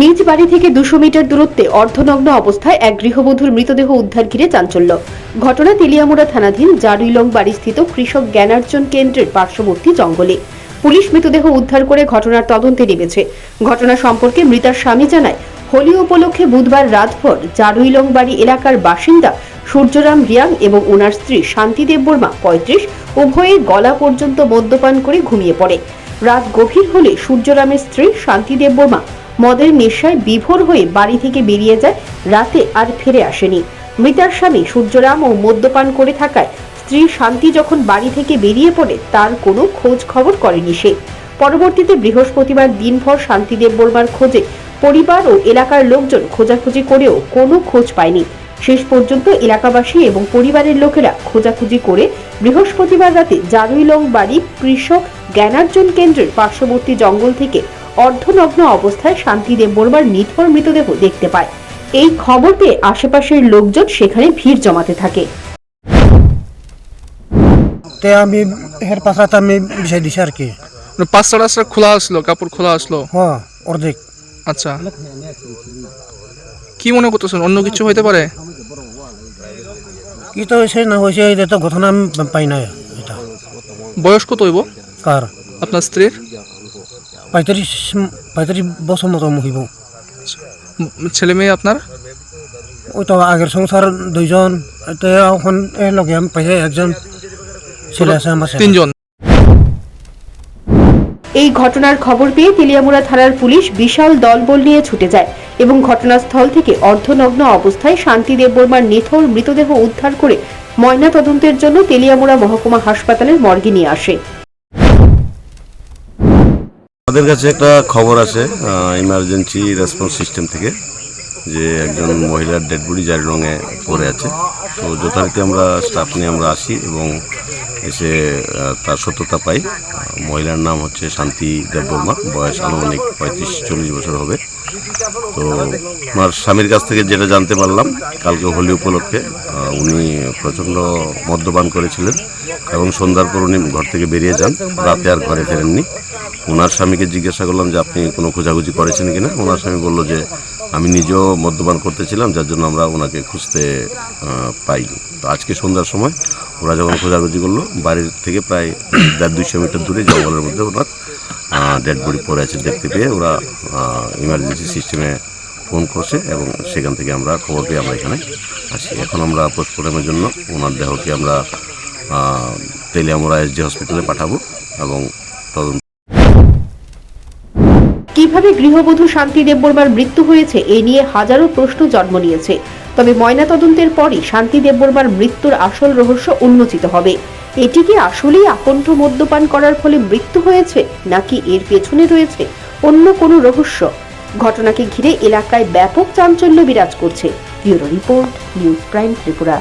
নিজ বাড়ি থেকে দুশো মিটার দূরত্বে অর্ধনগ্ন অবস্থায় এক গৃহবধূর মৃতদেহ উদ্ধার ঘিরে চাঞ্চল্য। ঘটনা তেলিয়ামুড়া থানাধীন জারুইলং বাড়িস্থিত কৃষক জ্ঞানার্জন কেন্দ্রের পার্শ্ববর্তী জঙ্গলে। পুলিশ মৃতদেহ উদ্ধার করে ঘটনার তদন্তে নেমেছে। ঘটনা সম্পর্কে মৃতার স্বামী জানায়, হোলি উপলক্ষে বুধবার রাতভর জারুইলং বাড়ি এলাকার বাসিন্দা সূর্যরাম রিয়াং এবং ওনার স্ত্রী শান্তিদেব বর্মা পঁয়ত্রিশ উভয়ে গলা পর্যন্ত মদ্যপান করে ঘুমিয়ে পড়ে। রাত গভীর হলে সূর্যরামের স্ত্রী শান্তিদেব বর্মা মদের নেশায় বিভোর হয়ে বাড়ি থেকে বেরিয়ে যায়, রাতে আর ফিরে আসেনি। মৃতার স্বামী সূর্যরাম ও মদ্যপান করে থাকায় স্ত্রী শান্তি যখন বাড়ি থেকে বেরিয়ে পড়ে, তার কোনো খোঁজ খবর করেনি সে। পরবর্তীতে বৃহস্পতিবার দিনভর শান্তিদেব বর্মার খোঁজে পরিবার ও এলাকার লোকজন খোঁজাখুঁজি করেও কোনো খোঁজ পায়নি। শেষ পর্যন্ত এলাকাবাসী এবং পরিবারের লোকেরা খোঁজাখুঁজি করে বৃহস্পতিবার রাতে জারুইলং বাড়ি কৃষক জ্ঞানার্জন কেন্দ্রের পার্শ্ববর্তী জঙ্গল থেকে অর্ধনগ্ন অবস্থায় শান্তিদেব বর্মার নিথর মৃতদেহ দেখতে পায়। এই খবর পেয়ে আশেপাশের লোকজন সেখানে ভিড় জমাতে থাকে। তে আমি হের পাশাত আমি বিষয় দিছি আর কি। মানে পাঁচটা রাস্তা খোলা আসলো কাপড় খোলা আসলো? হ অর্ধেক। আচ্ছা। কি মনে করতেছেন অন্য কিছু হইতে পারে? কি তো হয়েছে না হয়েছে এটা তো ঘটনা আমি পাই না এটা। বয়স কত হইব? কার? আপনার স্ত্রীর? পঁয়ত্রিশ পঁয়ত্রিশ বছর মতো মহিব ছেলে মেয়ে আপনার? ওই তো আগের সংসার দুইজন এখন লগে আমি পাইছে একজন ছেলে আছে আমার তিনজন। এই ঘটনার খবর পেয়ে তেলিয়ামুড়া থানার পুলিশ বিশাল দলবল নিয়ে ছুটে যায় এবং ঘটনাস্থল থেকে অর্ধনগ্ন অবস্থায় শান্তি দেববর্মার নিথর মৃতদেহ উদ্ধার করে ময়না তদন্তের জন্য তেলিয়ামুড়া মহকুমা হাসপাতালের মর্গে নিয়ে আসে। আমাদের কাছে একটা খবর আছে ইমার্জেন্সি রেসপন্স সিস্টেম থেকে, যে একজন মহিলার ডেড বডি জারি রঙে পড়ে আছে। তো যথারীতি আমরা স্টাফ নিয়ে আমরা আসি এবং এসে তার সত্যতা পাই। মহিলার নাম হচ্ছে শান্তি দেববর্মা, বয়স আনুমানিক পঁয়ত্রিশ চল্লিশ বছর হবে। তো আমার স্বামীর কাছ থেকে যেটা জানতে পারলাম, কালকে হোলি উপলক্ষে উনি প্রচণ্ড মদ্যপান করেছিলেন। এবং সন্ধ্যার পর উনি ঘর থেকে বেরিয়ে যান। রাতে আর ঘরে ফেরেননি। ওনার স্বামীকে জিজ্ঞাসা করলাম যে, আপনি কোনো খোঁজাখুঁজি করেছেন কিনা? ওনার স্বামী বলল যে, আমি নিজেও মদ্যপান করতেছিলাম যার জন্য আমরা ওনাকে খুঁজতে পাইনি। তো আজকে সন্ধ্যার সময় ওরা যখন খোঁজাখুঁজি করল, বাড়ির থেকে প্রায় দেড় দুইশো মিটার দূরে জঙ্গলের মধ্যে ওনার ডেড বডি পড়ে আছে দেখতে পেয়ে ওরা ইমার্জেন্সি সিস্টেমে ফোন করছে এবং সেখান থেকে আমরা খবর পেয়ে আমরা এখানে আসি। এখন আমরা পোস্টমর্টমের জন্য ওনার দেহকে আমরা তেলিয়ামোড়া এসডি হসপিটালে পাঠাবো এবং তদন্ত কীভাবে গৃহবধূ শান্তি দেববর্মার মৃত্যু হয়েছে এ নিয়ে হাজারো প্রশ্ন জন্ম নিয়েছে। তবে ময়নাতদন্তের পরই শান্তি দেববর্মার মৃত্যুর আসল রহস্য উন্মোচিত হবে। এটি কি আসলেই আকণ্ঠ মদ্যপান করার ফলে মৃত্যু হয়েছে, নাকি এর পেছনে রয়েছে অন্য কোনো রহস্য? ঘটনাকে ঘিরে এলাকায় ব্যাপক চাঞ্চল্য বিরাজ করছে। Bureau report, news prime Tripura.